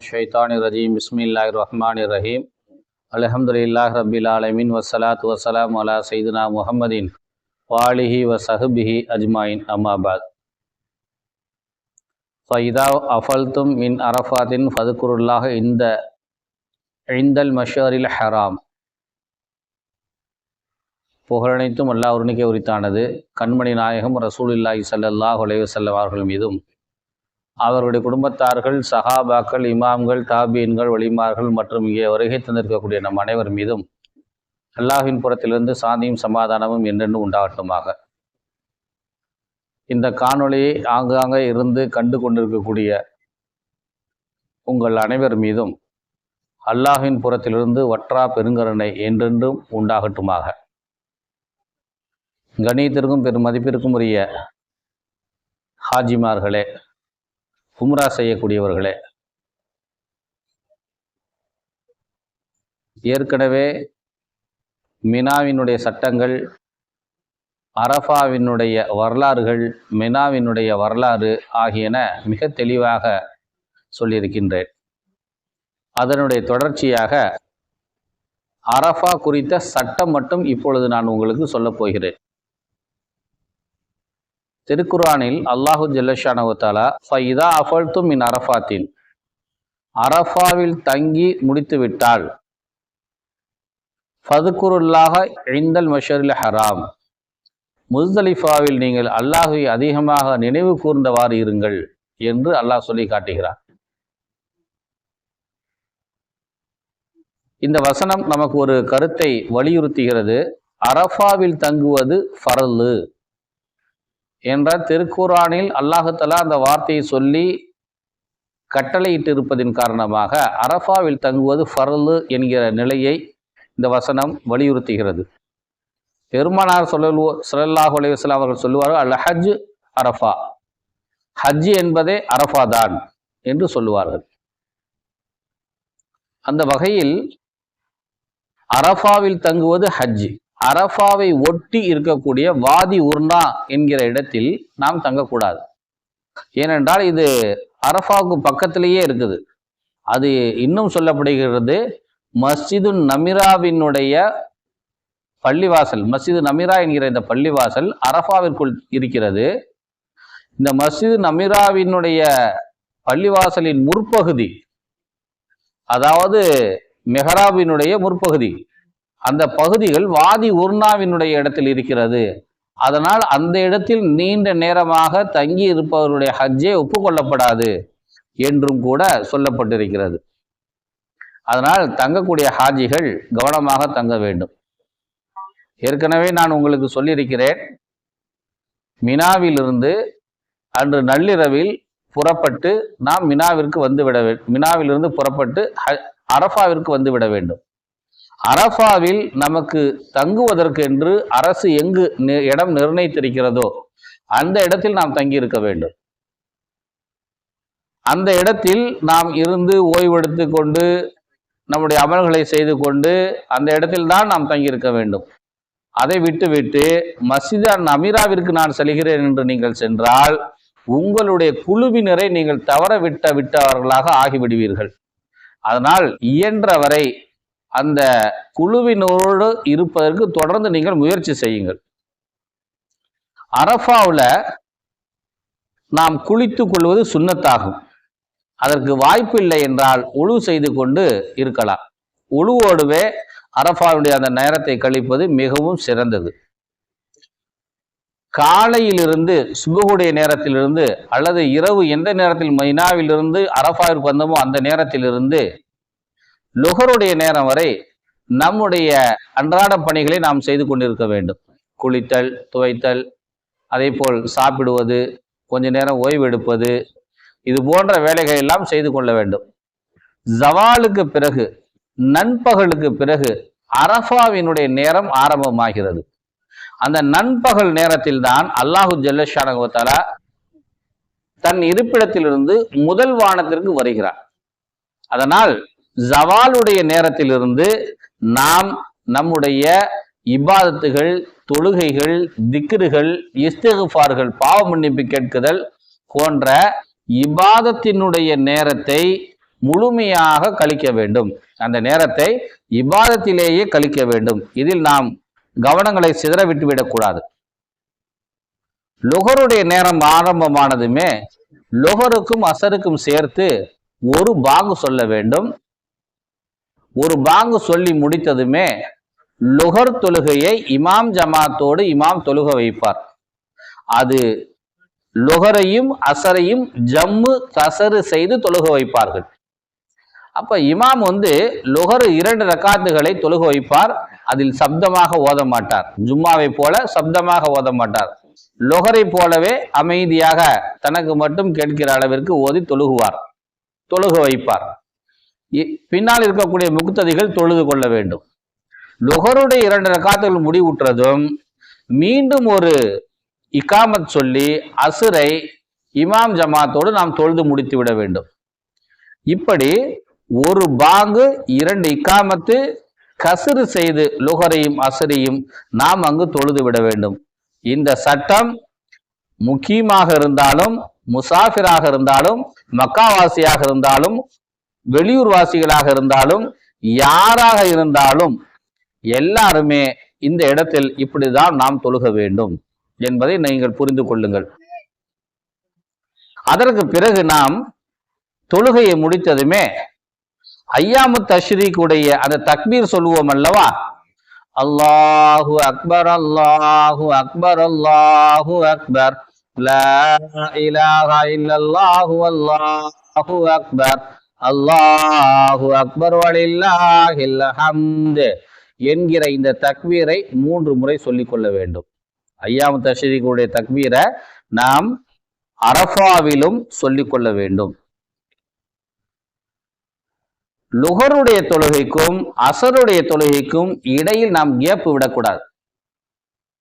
ஷைத்தான் ரஜீம் பிஸ்மில்லா ரஹ்மான் ரஹீம் அலஹம்துல்லாஹ் ரபில் ஆலமின். வசலாத் வசலாம் அலா சைதுனா முஹம்மதின் வாலிஹி வ சஹபிஹி அஜ்மாயின் அம்மாபாத் ஃபைதா அஃபல்தும் மின் அரஃபாத்தின் ஃபதுக்குருல்லாக இந்த இந்தல் மஷரில் ஹராம். புகழனைத்தும் அல்லாஹ் உருணிக்கை உரித்தானது. கண்மணி நாயகம் ரசூல் ரசூலில்லாஹி சல்லாஹ் உலைவசல்ல அவர்கள் மீதும். அவர்களுடைய குடும்பத்தார்கள் சஹாபாக்கள் இமாம்கள் தாபீன்கள் வலிமார்கள் மற்றும் இங்கே வருகை தந்திருக்கக்கூடிய நம் அனைவர் மீதும் அல்லாஹின் புறத்திலிருந்து சாந்தியும் சமாதானமும் என்றென்று உண்டாகட்டுமாக. இந்த காணொளியை ஆங்காங்கே இருந்து கண்டு கொண்டிருக்கக்கூடிய உங்கள் அனைவர் மீதும் அல்லாஹின் புறத்திலிருந்து வற்றா பெருங்கருணை என்றென்றும் உண்டாகட்டுமாக. கணியத்திற்கும் பெரும் மதிப்பிற்கும் உரிய ஹாஜிமார்களே உம்ரா செய்யக்கூடியவர்களே. ஏற்கனவே மினாவினுடைய சட்டங்கள் அரஃபாவினுடைய வரலாறுகள் மினாவினுடைய வரலாறு ஆகியன மிக தெளிவாக சொல்லியிருக்கின்றேன். அதனுடைய தொடர்ச்சியாக அரஃபா குறித்த சட்டம் மட்டும் இப்பொழுது நான் உங்களுக்கு சொல்லப் போகிறேன். திருக்குரானில் அல்லாஹு ஜல்லஷானவத்தாலா ஃபைதா அஃபல்தும் மின் அரஃபாத்தின். அரஃபாவில் தங்கி முடித்து விட்டால் ஃபதுக்குருல்லாக இந்தல் மஷரில் ஹராம். முஸ்தலிஃபாவில் நீங்கள் அல்லாஹை அதிகமாக நினைவு கூர்ந்தவாறு இருங்கள் என்று அல்லாஹ் சொல்லி காட்டுகிறார் இந்த வசனம் நமக்கு ஒரு கருத்தை வலியுறுத்துகிறது. அரஃபாவில் தங்குவது ஃபரலு. என்ற திருக்குறானில் அல்லாஹலா அந்த வார்த்தையை சொல்லி கட்டளையிட்டு இருப்பதின் காரணமாக அரஃபாவில் தங்குவது ஃபரலு என்கிற நிலையை இந்த வசனம் வலியுறுத்துகிறது. பெருமானார் சொல்லு சல்லாஹூ அலைவஸ்லாம் அவர்கள் சொல்லுவார்கள் அல்ல ஹஜ் அரஃபா. ஹஜ் என்பதே அரஃபா தான் என்று சொல்லுவார்கள். அந்த வகையில் அரஃபாவில் தங்குவது ஹஜ்ஜி அரஃபாவை ஒட்டி இருக்கக்கூடிய வாதி உர்னா என்கிற இடத்தில் நாம் தங்கக்கூடாது. ஏனென்றால் இது அரஃபாவுக்கு பக்கத்திலேயே இருக்குது. அது இன்னும் சொல்லப்படுகிறது மஸ்ஜிது நமிராவினுடைய பள்ளிவாசல் மஸ்ஜிது நமிரா என்கிற இந்த பள்ளிவாசல் அரஃபாவிற்குள் இருக்கிறது. இந்த மஸ்ஜிது நமிராவினுடைய பள்ளிவாசலின் முற்பகுதி அதாவது மெஹராபினுடைய முற்பகுதி அந்த பகுதிகள் வாதி உர்னாவினுடைய இடத்தில் இருக்கிறது. அதனால் அந்த இடத்தில் நீண்ட நேரமாக தங்கி இருப்பவருடைய ஹஜ்ஜே ஒப்புக்கொள்ளப்படாது என்றும் கூட சொல்லப்பட்டிருக்கிறது. அதனால் தங்கக்கூடிய ஹாஜிகள் கவனமாக தங்க வேண்டும். ஏற்கனவே நான் உங்களுக்கு சொல்லியிருக்கிறேன் மினாவிலிருந்து அன்று நள்ளிரவில் புறப்பட்டு நாம் மினாவிற்கு வந்து விட மினாவிலிருந்து புறப்பட்டு அரஃபாவிற்கு வந்து விட வேண்டும். அரஃபாவில் நமக்கு தங்குவதற்கு என்று அரசு எங்கு இடம் நிர்ணயித்திருக்கிறதோ அந்த இடத்தில் நாம் தங்கி இருக்க வேண்டும். அந்த இடத்தில் நாம் இருந்து ஓய்வெடுத்து கொண்டு நம்முடைய அமல்களை செய்து கொண்டு அந்த இடத்தில் தான் நாம் தங்கியிருக்க வேண்டும். அதை விட்டுவிட்டு மசிதா அமீராவிற்கு நான் செல்கிறேன் என்று நீங்கள் சென்றால் உங்களுடைய குழுவினரை நீங்கள் தவற விட்ட விட்டவர்களாக ஆகிவிடுவீர்கள். அதனால் இயன்றவரை அந்த குழுவினரோடு இருப்பதற்கு தொடர்ந்து நீங்கள் முயற்சி செய்யுங்கள். அரஃபாவில் நாம் குளித்து கொள்வது சுண்ணத்தாகும். அதற்கு வாய்ப்பு இல்லை என்றால் உழு செய்து கொண்டு இருக்கலாம். உழுவோடுவே அரஃபாவுடைய அந்த நேரத்தை கழிப்பது மிகவும் சிறந்தது. காலையிலிருந்து சுபகுடைய நேரத்திலிருந்து அல்லது இரவு எந்த நேரத்தில் மைனாவிலிருந்து அரஃபாவிற்கு வந்தோமோ அந்த நேரத்திலிருந்து லுகருடைய நேரம் வரை நம்முடைய அன்றாட பணிகளை நாம் செய்து கொண்டிருக்க வேண்டும். குளித்தல் துவைத்தல் அதே போல் சாப்பிடுவது கொஞ்ச நேரம் ஓய்வு எடுப்பது இது போன்ற வேலைகள் எல்லாம் செய்து கொள்ள வேண்டும். ஜவாலுக்கு பிறகு நண்பகலுக்கு பிறகு அரஃபாவினுடைய நேரம் ஆரம்பமாகிறது. அந்த நண்பகல் நேரத்தில் தான் அல்லாஹு ஜல்லஷானகுவத்தாலா தன் இருப்பிடத்திலிருந்து முதல் வானத்திற்கு வருகிறார் அதனால் ஜவாலுடைய நேரத்திலிருந்து நாம் நம்முடைய இபாதத்துகள் தொழுகைகள் திக்ருகள் இஸ்திகுஃபார்கள் பாவ மன்னிப்பு கேட்குதல் போன்ற இபாதத்தினுடைய நேரத்தை முழுமையாக கழிக்க வேண்டும். அந்த நேரத்தை இபாதத்திலேயே கழிக்க வேண்டும். இதில் நாம் கவனங்களை சிதற விட்டுவிடக்கூடாது லுகருடைய நேரம் ஆரம்பமானதுமே லுகருக்கும் அசருக்கும் சேர்த்து ஒரு பாங்கு சொல்ல வேண்டும். ஒரு பாங்கு சொல்லி முடித்ததுமே லுகர் தொழுகையை இமாம் ஜமாத்தோடு இமாம் தொழுக வைப்பார். அது லுகரையும் அசரையும் ஜம்மு கசரு செய்து தொழுக வைப்பார்கள். அப்ப இமாம் வந்து லுகர் இரண்டு ரக்காத்துகளை தொழுக வைப்பார். அதில் சப்தமாக ஓத மாட்டார். ஜும்மாவை போல சப்தமாக ஓத மாட்டார். லுகரை போலவே அமைதியாக தனக்கு மட்டும் கேட்கிற அளவிற்கு ஓதி தொழுகுவார். தொழுக வைப்பார். பின்னால் இருக்கக்கூடிய முக்ததிகள் தொழுது கொள்ள வேண்டும். நுகருடைய இரண்டு ரக்காத்துகள் முடிவுற்றதும் மீண்டும் ஒரு இக்காமத் சொல்லி அசுரை இமாம் ஜமாத்தோடு நாம் தொழுது முடித்து விட வேண்டும். இப்படி ஒரு பாங்கு இரண்டு இக்காமத்து கசுறு செய்து லுகரையும் அசுரையும் நாம் அங்கு தொழுது விட வேண்டும். இந்த சட்டம் முக்கியமாக இருந்தாலும் முசாஃபிராக இருந்தாலும் மக்காவாசியாக இருந்தாலும் வெளியூர் வாசிகளாக இருந்தாலும் யாராக இருந்தாலும் எல்லாருமே இந்த இடத்தில் இப்படிதான் நாம் தொழுக வேண்டும் என்பதை நீங்கள் புரிந்து கொள்ளுங்கள். அதற்கு பிறகு நாம் தொழுகையை முடித்ததுமே ஐயாமு தஷ்ரீக்குடைய அந்த தக்பீர் சொல்லுவோம் அல்லவா? அல்லாஹு அக்பர் அல்லாஹு அக்பர் அல்லாஹு அக்பர். லா அல்லாஹு அக்பர். அல்லாஹு அக்பர் வலில்லாஹில் ஹம்து என்கிற இந்த தக்வீரை மூன்று முறை சொல்லிக் கொள்ள வேண்டும். ஐயாமு தஷ்ரீக்குடைய தக்வீரை நாம் அரஃபாவிலும் சொல்லிக் கொள்ள வேண்டும். லுகருடைய தொழுகைக்கும் அசருடைய தொழுகைக்கும் இடையில் நாம் கேப் விடக்கூடாது.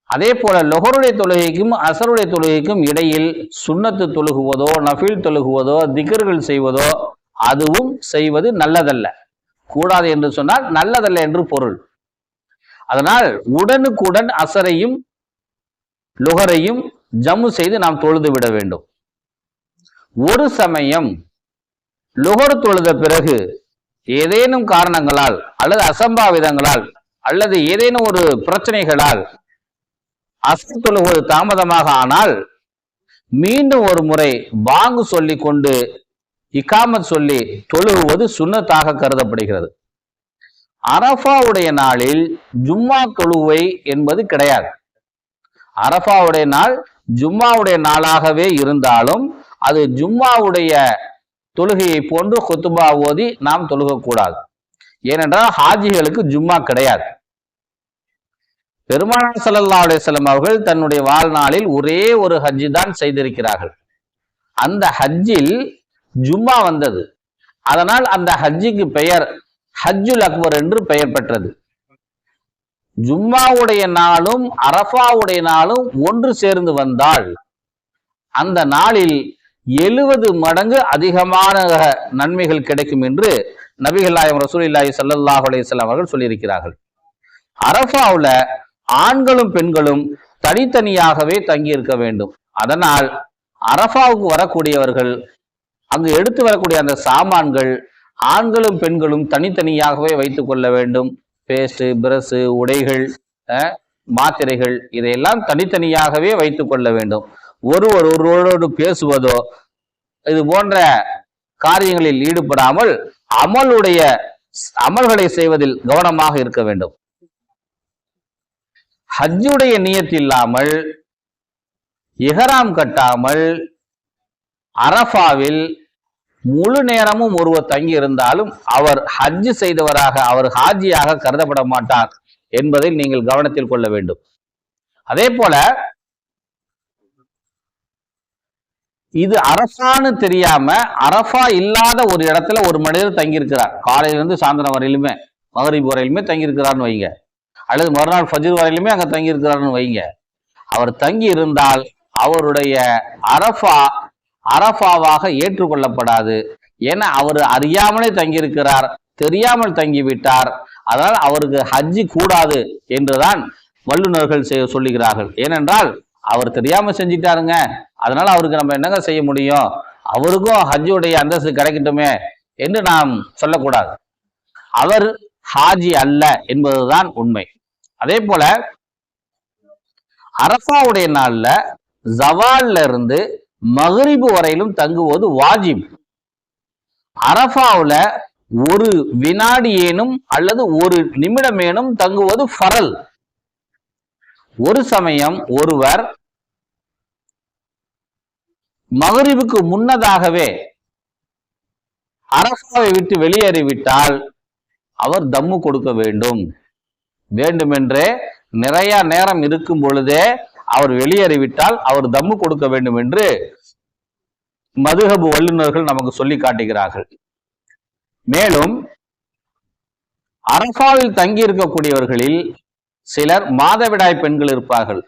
அதே போல லொஹருடைய தொழுகைக்கும் அசருடைய தொழுகைக்கும் இடையில் சுண்ணத்து தொழுகுவதோ நஃபில் தொழுகுவதோ திகர்கள் செய்வதோ அதுவும் செய்வது நல்லதல்ல. கூடாது என்று சொன்னால் நல்லதல்ல என்று பொருள். அதனால் உடனுக்குடன் அசரையும் லுகரையும் ஜம்மு செய்து நாம் தொழுது விட வேண்டும். ஒரு சமயம் லுகர் தொழுத பிறகு ஏதேனும் காரணங்களால் அல்லது அசம்பாவிதங்களால் அல்லது ஏதேனும் ஒரு பிரச்சனைகளால் அசர் தொழுவது தாமதமாக ஆனால் மீண்டும் ஒரு முறை பாங்கு சொல்லி கொண்டு இக்காமத் சொல்லி தொழுகுவது சுண்ணத்தாக கருதப்படுகிறது. அரஃபாவுடைய நாளில் ஜும்மா தொழுவை என்பது கிடையாது. அரஃபாவுடைய நாள் ஜும்மாவுடைய நாளாகவே இருந்தாலும் அது ஜும்மாவுடைய தொழுகையை போன்று கொத்துபா ஓதி நாம் தொழுகக்கூடாது. ஏனென்றால் ஹாஜிகளுக்கு ஜும்மா கிடையாது. பெருமானார் ஸல்லல்லாஹு அலைஹி அவர்கள் தன்னுடைய வாழ்நாளில் ஒரே ஒரு ஹஜ்ஜி தான் செய்திருக்கிறார்கள். அந்த ஹஜ்ஜில் ஜும்மா வந்தது. அதனால் அந்த ஹஜ்ஜிக்கு பெயர் ஹஜ்ஜுல் அக்பர் என்று பெயர் பெற்றது. ஜும்மாவுடைய நாளும் அரஃபாவுடைய நாளும் ஒன்று சேர்ந்து வந்தால் அந்த நாளில் எழுவது மடங்கு அதிகமான நன்மைகள் கிடைக்கும் என்று நபிகள் நாயகம் ரசூலில்லாஹி சல்லாஹ் அலையம் அவர்கள் சொல்லியிருக்கிறார்கள். அரஃபாவுல ஆண்களும் பெண்களும் தனித்தனியாகவே தங்கி இருக்க வேண்டும். அதனால் அரஃபாவுக்கு வரக்கூடியவர்கள் அங்கு எடுத்து வரக்கூடிய அந்த சாமான்கள் ஆண்களும் பெண்களும் தனித்தனியாகவே வைத்து கொள்ள வேண்டும். பேஸ்ட் பிரஷ் உடைகள் அஹ், மாத்திரைகள் இதையெல்லாம் தனித்தனியாகவே வைத்து கொள்ள வேண்டும். ஒருவர் ஒருவரோடு பேசுவதோ இது போன்ற காரியங்களில் ஈடுபடாமல் அமலுடைய அமல்களை செய்வதில் கவனமாக இருக்க வேண்டும். ஹஜ்ஜுடைய நியத்து இல்லாமல் இஹராம் கட்டாமல் அரஃபாவில் முழு நேரமும் ஒருவர் தங்கி இருந்தாலும் அவர் ஹஜ் செய்தவராக அவர் ஹாஜியாக கருதப்பட மாட்டார் என்பதை நீங்கள் கவனத்தில் கொள்ள வேண்டும். அதே போல இது அரஃபான்னு தெரியாம அரஃபா இல்லாத ஒரு இடத்துல ஒரு மனிதர் தங்கியிருக்கிறார். காலையில இருந்து சாயந்தரம் வரையிலுமே மகரிப் வரையிலுமே தங்கியிருக்கிறார்னு வைங்க. அல்லது மறுநாள் ஃபஜிர் வரையிலுமே அங்க தங்கியிருக்கிறார்னு வைங்க. அவர் தங்கி இருந்தால் அவருடைய அரஃபா அரஃபாவாக ஏற்றுக்கொள்ளப்படாது. ஏன்னா அவர் அறியாமலே தங்கியிருக்கிறார் தெரியாமல் தங்கிவிட்டார். அதனால் அவருக்கு ஹஜ்ஜி கூடாது என்றுதான் வல்லுநர்கள் செய்ய சொல்லுகிறார்கள். ஏனென்றால் அவர் தெரியாம செஞ்சிட்டாருங்க. அதனால அவருக்கு நம்ம என்னங்க செய்ய முடியும்? அவருக்கும் ஹஜ்ஜுடைய அந்தஸ்து கிடைக்கட்டுமே என்று நாம் சொல்லக்கூடாது. அவர் ஹாஜி அல்ல என்பதுதான் உண்மை. அதே போல அரஃபாவுடைய நாள்ல ஜவால்ல இருந்து மகரிபு வரையிலும் தங்குவது வாஜிப். அரஃபாவுல ஒரு வினாடியேனும் அல்லது ஒரு நிமிடமேனும் தங்குவது ஃபரல். ஒரு சமயம் ஒருவர் மகரிவுக்கு முன்னதாகவே அரசாவை விட்டு வெளியேறிவிட்டால் அவர் தம்மு கொடுக்க வேண்டும். வேண்டுமென்றே நிறைய நேரம் இருக்கும் பொழுதே அவர் வெளியேறிவிட்டால் அவர் தம்மு கொடுக்க வேண்டும் என்று மதுகபு வல்லுநர்கள் நமக்கு சொல்லி காட்டுகிறார்கள். மேலும் அரசாவில் தங்கி இருக்கக்கூடியவர்களில் சிலர் மாதவிடாய் பெண்கள் இருப்பார்கள்.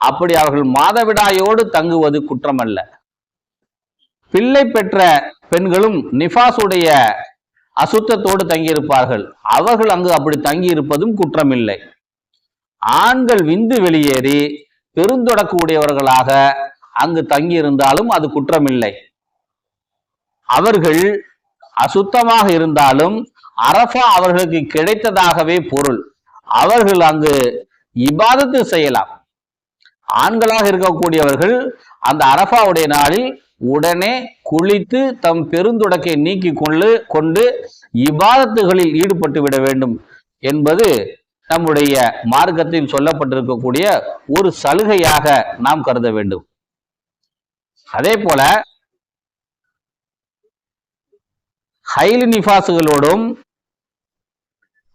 அப்படி அவர்கள் மாதவிடாயோடு தங்குவது குற்றமல்ல. பிள்ளை பெற்ற பெண்களும் நிஃபாசுடைய அசுத்தத்தோடு தங்கியிருப்பார்கள். அவர்கள் அங்கு அப்படி தங்கி இருப்பதும் குற்றமில்லை. ஆண்கள் விந்து வெளியேறி பெருந்தொடக்கு உடையவர்களாக அங்கு தங்கியிருந்தாலும் அது குற்றமில்லை. அவர்கள் அசுத்தமாக இருந்தாலும் அரஃபா அவர்களுக்கு கிடைத்ததாகவே பொருள். அவர்கள் அங்கு இபாதத்து செய்யலாம். ஆண்களாக இருக்கக்கூடியவர்கள் அந்த அரஃபாவுடைய நாளில் உடனே குளித்து தம் பெருந்துடக்கை நீக்கி கொண்டு கொண்டு இபாதத்துகளில் ஈடுபட்டு விட வேண்டும் என்பது நம்முடைய மார்க்கத்தில் சொல்லப்பட்டிருக்கக்கூடிய ஒரு சலுகையாக நாம் கருத வேண்டும். அதே போல ஹைலி நிஃபாசுகளோடும்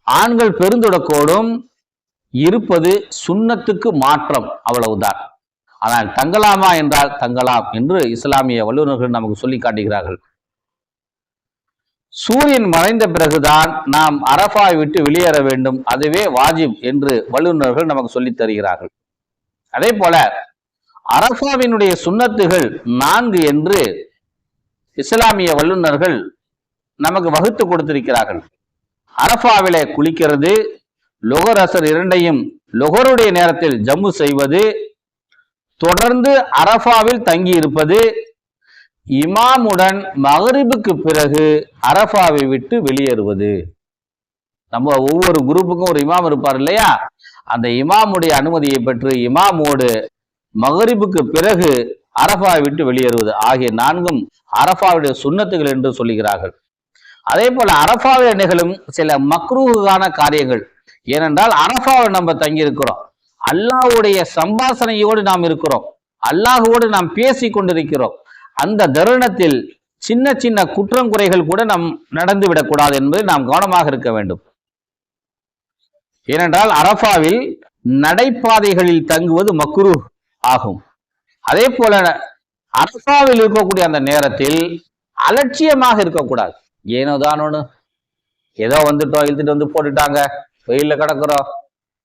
ஆண்கள் பெருந்தொடக்கோடும் இருப்பது சுண்ணத்துக்கு மாற்றம் அவ்வளவுதான். ஆனால் தங்கலாமா என்றால் தங்கலாம் என்று இஸ்லாமிய வல்லுநர்கள் நமக்கு சொல்லி காட்டுகிறார்கள். சூரியன் மறைந்த பிறகுதான் நாம் அரஃபா விட்டு வெளியேற வேண்டும். அதுவே வாஜிப் என்று வல்லுநர்கள் நமக்கு சொல்லித் தருகிறார்கள். அதே போல அரஃபாவினுடைய சுண்ணத்துகள் நான்கு என்று இஸ்லாமிய வல்லுநர்கள் நமக்கு வகுத்து கொடுத்திருக்கிறார்கள். அரஃபாவிலே குளிக்கிறது லொகர் அசர் இரண்டையும் லொகருடைய நேரத்தில் ஜம்மு செய்வது தொடர்ந்து அரஃபாவில் தங்கி இருப்பது இமாமுடன் மகரிபுக்கு பிறகு அரஃபாவை விட்டு வெளியேறுவது. நம்ம ஒவ்வொரு குரூப்புக்கும் ஒரு இமாம் இருப்பார் இல்லையா? அந்த இமாமுடைய அனுமதியை பெற்று இமாமோடு மகரிபுக்கு பிறகு அரஃபாவை விட்டு வெளியேறுவது. ஆகிய நான்கும் அரஃபாவுடைய சுண்ணத்துகள் என்று சொல்லுகிறார்கள். அதே போல அரஃபாவில் நிகழும் சில மக்ரூகான காரியங்கள். ஏனென்றால் அரஃபாவை நம்ம தங்கியிருக்கிறோம். அல்லாஹுடைய அல்லாஹ்வுடைய சம்பாசனையோடு நாம் இருக்கிறோம். அல்லாஹுவோடு நாம் பேசி கொண்டிருக்கிறோம் அந்த தருணத்தில் சின்ன சின்ன குற்றங்குறைகள் கூட நம் நடந்து விடக்கூடாது என்பதை நாம் கவனமாக இருக்க வேண்டும். ஏனென்றால் அரஃபாவில் நடைபாதைகளில் தங்குவது மக்குரு ஆகும். அதே போல அரஃபாவில் இருக்கக்கூடிய அந்த நேரத்தில் அலட்சியமாக இருக்கக்கூடாது. ஏனோ தானோன்னு. ஏதோ வந்துட்டோம் இழுத்துட்டு வந்து போட்டுட்டாங்க. வெயில்ல கிடக்குறோம்.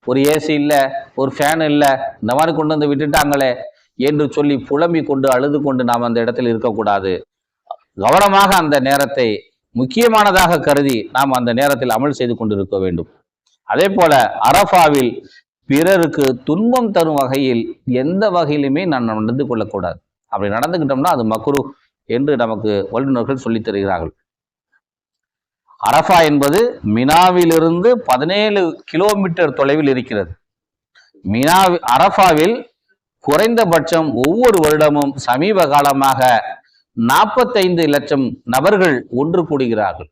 ஒரு ஏசி இல்ல ஒரு ஃபேன் இல்ல. இந்த மாதிரி கொண்டு வந்து விட்டுட்டாங்களே. என்று சொல்லி புலம்பிக் கொண்டு அழுது கொண்டு நாம் அந்த இடத்தில் இருக்கக்கூடாது. கவனமாக அந்த நேரத்தை முக்கியமானதாக கருதி நாம் அந்த நேரத்தில் அமல் செய்து கொண்டிருக்க வேண்டும். அதே போல அரஃபாவில் பிறருக்கு துன்பம் தரும் வகையில் எந்த வகையிலுமே நான் நடந்து கொள்ளக்கூடாது. அப்படி நடந்துக்கிட்டோம்னா அது மக்ரு என்று நமக்கு வல்லுநர்கள் சொல்லித் தருகிறார்கள். அரஃபா என்பது மினாவிலிருந்து பதினேழு கிலோமீட்டர் தொலைவில் இருக்கிறது. மினா அரஃபாவில் குறைந்தபட்சம் ஒவ்வொரு வருடமும் சமீப காலமாக நாற்பத்தைந்து லட்சம் நபர்கள் ஒன்று கூடுகிறார்கள்.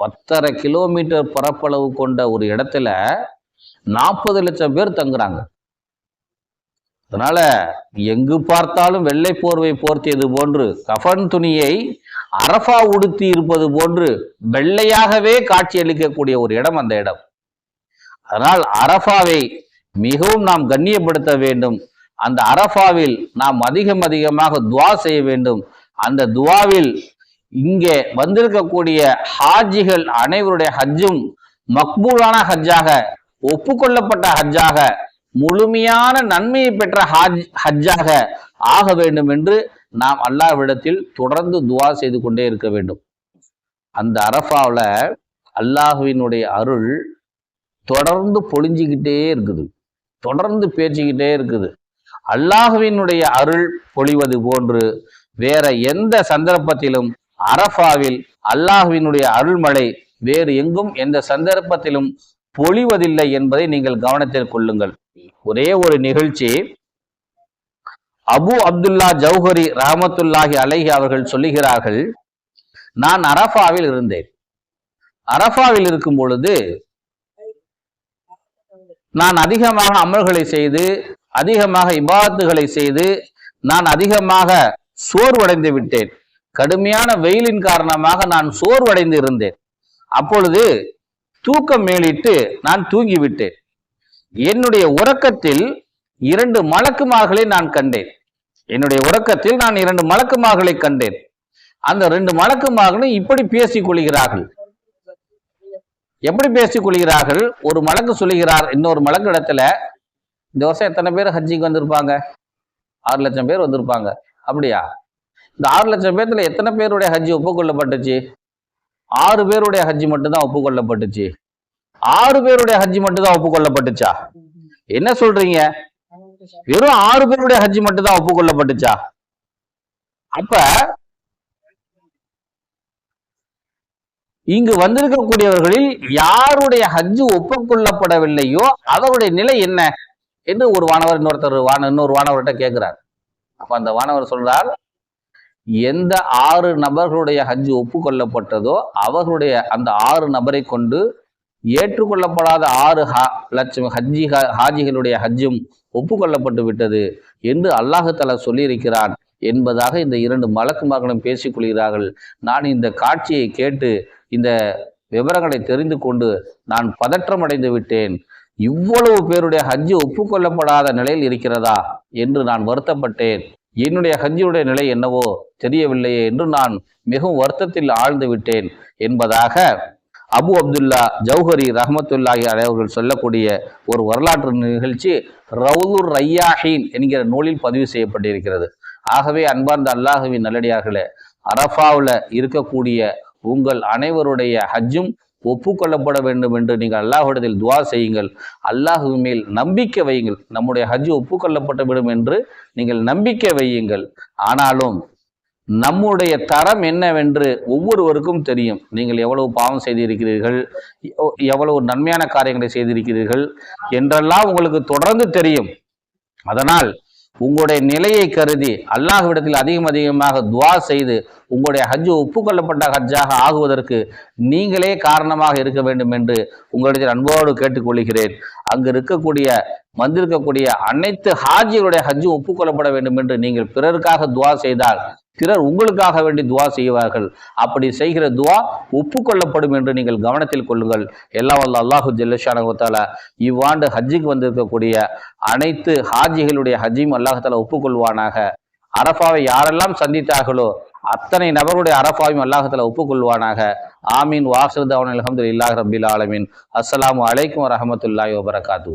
பத்தரை கிலோமீட்டர் பரப்பளவு கொண்ட ஒரு இடத்துல நாற்பது லட்சம் பேர் தங்குறாங்க. அதனால எங்கு பார்த்தாலும் வெள்ளை போர்வை போர்த்தியது போன்று கஃன் துணியை அரஃபா உடுத்தி இருப்பது போன்று வெள்ளையாகவே காட்சியளிக்கக்கூடிய ஒரு இடம் அந்த இடம். அதனால் அரஃபாவை மிகவும் நாம் கண்ணியப்படுத்த வேண்டும். அந்த அரஃபாவில் நாம் அதிகம் அதிகமாக துவா செய்ய வேண்டும். அந்த துவாவில் இங்கே வந்திருக்கக்கூடிய ஹாஜிகள் அனைவருடைய ஹஜ்ஜும் மக்பூலான ஹஜ்ஜாக ஒப்புக்கொள்ளப்பட்ட ஹஜ்ஜாக முழுமையான நன்மையை பெற்ற ஹாஜ் ஹஜ்ஜாக ஆக வேண்டும் என்று நாம் அல்லாஹ்விடத்தில் தொடர்ந்து துவா செய்து கொண்டே இருக்க வேண்டும். அந்த அரஃபாவில் அல்லாஹுவினுடைய அருள் தொடர்ந்து பொழிஞ்சிக்கிட்டே இருக்குது. தொடர்ந்து பேச்சிக்கிட்டே இருக்குது. அல்லாஹுவினுடைய அருள் பொழிவது போன்று வேற எந்த சந்தர்ப்பத்திலும் அரஃபாவில் அல்லாஹுவினுடைய அருள்மழை வேறு எங்கும் எந்த சந்தர்ப்பத்திலும் பொழிவதில்லை என்பதை நீங்கள் கவனத்தில் கொள்ளுங்கள். ஒரே ஒரு நிகழ்ச்சி அபு அப்துல்லா ஜௌஹரி ரஹமத்துல்லாஹி அலைஹி அவர்கள் சொல்லுகிறார்கள் நான் அரஃபாவில் இருந்தேன். அரஃபாவில் இருக்கும் பொழுது நான் அதிகமாக அமல்களை செய்து அதிகமாக இபாத்துகளை செய்து நான் அதிகமாக சோர்வடைந்து விட்டேன். கடுமையான வெயிலின் காரணமாக நான் சோர்வடைந்து இருந்தேன். அப்பொழுது தூக்கம் மேலிட்டு நான் தூங்கிவிட்டேன். என்னுடைய உறக்கத்தில் இரண்டு மலக்குமார்களை நான் கண்டேன். என்னுடைய உறக்கத்தில் நான் இரண்டு மலக்குமார்களை கண்டேன். அந்த ரெண்டு மலக்குமார்களும் இப்படி பேசிக் கொள்கிறார்கள். எப்படி பேசிக் கொள்கிறார்கள்? ஒரு மலக்கு சொல்லுகிறார் இன்னொரு மலக்கு இடத்துல இந்த வருஷம் எத்தனை பேர் ஹஜ்ஜிக்கு வந்திருப்பாங்க? ஆறு லட்சம் பேர் வந்திருப்பாங்க. அப்படியா? இந்த ஆறு லட்சம் பேர்த்துல எத்தனை பேருடைய ஹஜ்ஜி ஒப்புக்கொள்ளப்பட்டுச்சு? ஆறு பேருடைய ஹஜ்ஜி மட்டும்தான் ஒப்புக்கொள்ளப்பட்டுச்சு. ஆறு பேருடைய ஹஜ்ஜி மட்டும்தான் ஒப்புக்கொள்ளப்பட்டுச்சா? என்ன சொல்றீங்க? வெறும் ஆறு பேருடைய ஹஜ்ஜி மட்டும்தான் ஒப்புக்கொள்ளப்பட்டுச்சா? அப்ப இங்கு வந்திருக்கக்கூடியவர்களில் யாருடைய ஹஜ்ஜு ஒப்புக்கொள்ளப்படவில்லையோ அவருடைய நிலை என்ன? என்று ஒரு வானவர் இன்னொருத்தர் வான இன்னொரு வானவர்கிட்ட கேட்கிறார் அப்ப அந்த வானவர் சொல்றார் எந்த ஆறு நபர்களுடைய ஹஜ்ஜு ஒப்புக்கொள்ளப்பட்டதோ அவர்களுடைய அந்த ஆறு நபரை கொண்டு ஏற்றுக்கொள்ளப்படாத ஆறு ஹா லட்சம் ஹஜ்ஜி ஹா- ஹாஜிகளுடைய ஹஜ்ஜும் ஒப்புக்கொள்ளப்பட்டு விட்டது என்று அல்லாஹு தஆலா சொல்லியிருக்கிறான் என்பதாக இந்த இரண்டு மலக்குமார்களும் பேசிக் கொள்கிறார்கள். நான் இந்த காட்சியை கேட்டு இந்த விவரங்களை தெரிந்து கொண்டு நான் பதற்றமடைந்து விட்டேன். இவ்வளவு பேருடைய ஹஜ்ஜு ஒப்புக்கொள்ளப்படாத நிலையில் இருக்கிறதா என்று நான் வருத்தப்பட்டேன். என்னுடைய ஹஜ்ஜினுடைய நிலை என்னவோ தெரியவில்லையே என்று நான் மிகவும் வருத்தத்தில் ஆழ்ந்து விட்டேன் என்பதாக அபு அப்துல்லா ஜௌஹரி ரஹமத்துல்லாஹி அலைஹி அவர்கள் சொல்லக்கூடிய ஒரு வரலாற்று நிகழ்ச்சி ரவுதுர் ரையாஹீன் என்கிற நூலில் பதிவு செய்யப்பட்டிருக்கிறது. ஆகவே அன்பார்ந்த அல்லாஹுவின் நல்லடியார்களே அரஃபாவில் இருக்கக்கூடிய உங்கள் அனைவருடைய ஹஜ்ஜும் ஒப்புக்கொள்ளப்பட வேண்டும் என்று நீங்கள் அல்லாஹிடத்தில் துவா செய்யுங்கள். அல்லாஹு மேல் நம்பிக்கை வையுங்கள். நம்முடைய ஹஜ் ஒப்புக்கொள்ளப்பட்டு விடும் என்று நீங்கள் நம்பிக்கை வையுங்கள். ஆனாலும் நம்முடைய தரம் என்னவென்று ஒவ்வொருவருக்கும் தெரியும். நீங்கள் எவ்வளவு பாவம் செய்திருக்கிறீர்கள் எவ்- எவ்வளவு நன்மையான காரியங்களை செய்திருக்கிறீர்கள் என்றெல்லாம் உங்களுக்கு தொடர்ந்து தெரியும். அதனால் உங்களுடைய நிலையை கருதி அல்லாஹ்விடத்தில் அதிகம் அதிகமாக துவா செய்து உங்களுடைய ஹஜ்ஜு ஒப்புக்கொள்ளப்பட்ட ஹஜ்ஜாக ஆகுவதற்கு நீங்களே காரணமாக இருக்க வேண்டும் என்று உங்களிடத்தில் அன்போடு கேட்டுக்கொள்கிறேன். அங்கு இருக்கக்கூடிய வந்திருக்கக்கூடிய அனைத்து ஹாஜிகளுடைய ஹஜ்ஜும் ஒப்புக்கொள்ளப்பட வேண்டும் என்று நீங்கள் பிறருக்காக துவா செய்தால் சிலர் உங்களுக்காக வேண்டி துவா செய்வார்கள். அப்படி செய்கிற துவா ஒப்புக்கொள்ளப்படும் என்று நீங்கள் கவனத்தில் கொள்ளுங்கள். எல்லாம் வல்ல அல்லாஹு ஜெல்லஷானகத்தால இவ்வாண்டு ஹஜ்ஜுக்கு வந்திருக்கக்கூடிய அனைத்து ஹாஜிகளுடைய ஹஜ்ஜியும் அல்லாஹால ஒப்புக்கொள்வானாக. அரஃபாவை யாரெல்லாம் சந்தித்தார்களோ அத்தனை நபருடைய அரஃபாவையும் அல்லாஹத்தில் ஒப்புக்கொள்வானாக. ஆமீன். வாசுதவன் அலமது இல்லாஹ் ரபில் ஆலமின். அஸ்லாம் அலைக்கும் வரமத்துல்லாய் வபரகாத்து